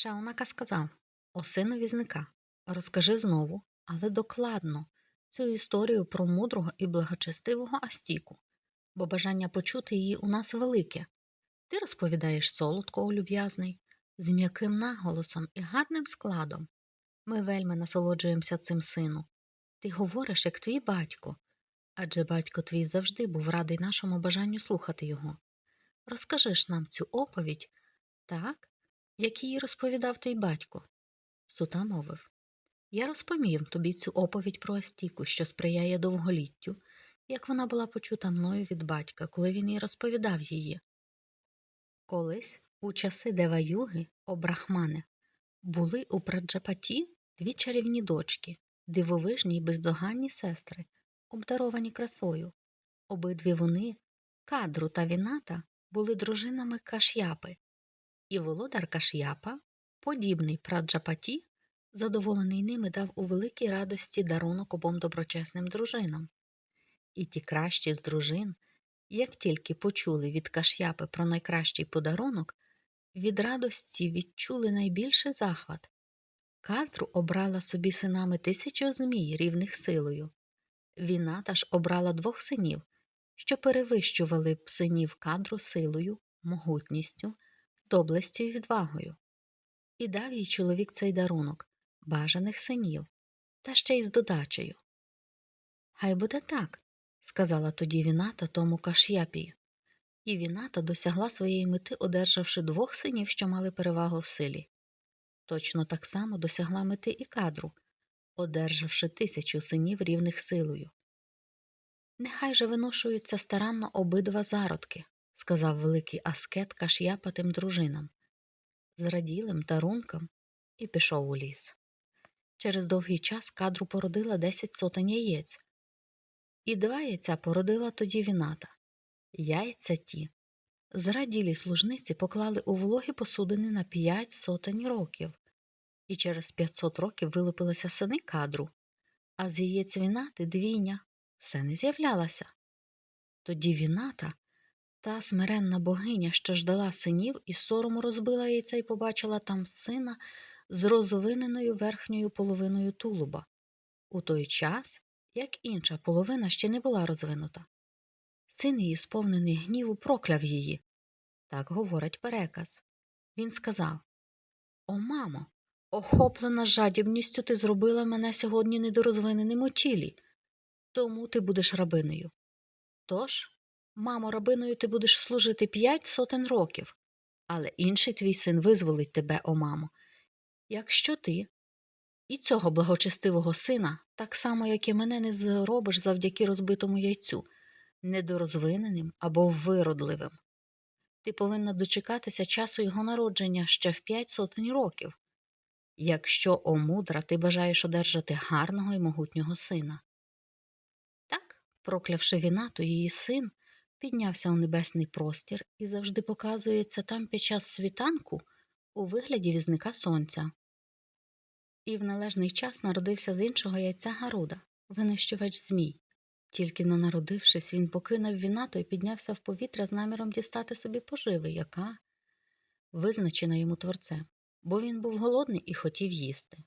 Шаунака сказав О сину візника, розкажи знову, але докладно цю історію про мудрого і благочестивого Астіку, бо бажання почути її у нас велике. Ти розповідаєш солодко, люб'язний, з м'яким наголосом і гарним складом. Ми вельми насолоджуємося цим сину. Ти говориш, як твій батько, адже батько твій завжди був радий нашому бажанню слухати його. Розкажи ж нам цю оповідь так, як її розповідав твій батько. Сута мовив Я розповім тобі цю оповідь про Астіку, що сприяє довголіттю, як вона була почута мною від батька, коли він їй розповідав її. Колись, у часи Деваюги, о Брахмане, були у Праджапаті дві чарівні дочки, дивовижні й бездоганні сестри, обдаровані красою. Обидві вони, кадру та віната, були дружинами Каш'япи, і володар Каш'япа, подібний Праджапаті, задоволений ними дав у великій радості дарунок обом доброчесним дружинам. І ті кращі з дружин, як тільки почули від Каш'япи про найкращий подарунок, від радості відчули найбільший захват. Кадру обрала собі синами тисячу змій, рівних силою. Віната ж обрала двох синів, що перевищували б синів кадру силою, могутністю, доблестю і відвагою. І дав їй чоловік цей дарунок бажаних синів, та ще й з додачею. Хай буде так, сказала тоді Віната тому Каш'япі. І Віната досягла своєї мети, одержавши двох синів, що мали перевагу в силі. Точно так само досягла мети і кадру, одержавши тисячу синів рівних силою. Нехай же виношуються старанно обидва зародки, сказав великий аскет каш'япатим дружинам, зраділим дарункам і пішов у ліс. Через довгий час кадру породила десять сотень яєць, і два яйця породила тоді віната. Яйця ті. Зраділі служниці поклали у вологі посудини на п'ять сотень років, і через п'ятсот років вилупилися сини кадру, а з яєць вінати двійня все не з'являлася. Тоді віната, та смиренна богиня, що ждала синів, із сорому розбила яйця і побачила там сина з розвиненою верхньою половиною тулуба, у той час, як інша половина ще не була розвинута. Син її, сповнений гніву, прокляв її. Так говорить переказ. Він сказав О, мамо, охоплена жадібністю ти зробила мене сьогодні недорозвиненим у тілі, тому ти будеш рабиною. Тож, мамо, рабиною ти будеш служити п'ять сотень років, але інший твій син визволить тебе, о мамо, якщо ти і цього благочестивого сина, так само, як і мене, не зробиш завдяки розбитому яйцю, недорозвиненим або виродливим. Ти повинна дочекатися часу його народження ще в п'ять сотень років, якщо, о мудра, ти бажаєш одержати гарного і могутнього сина. Так, проклявши вінату, її син піднявся у небесний простір і завжди показується там під час світанку у вигляді візника сонця. І в належний час народився з іншого яйця Гаруда, винищувач змій. Тільки но народившись, він покинув вінату і піднявся в повітря з наміром дістати собі поживи, яка визначена йому творцем, бо він був голодний і хотів їсти.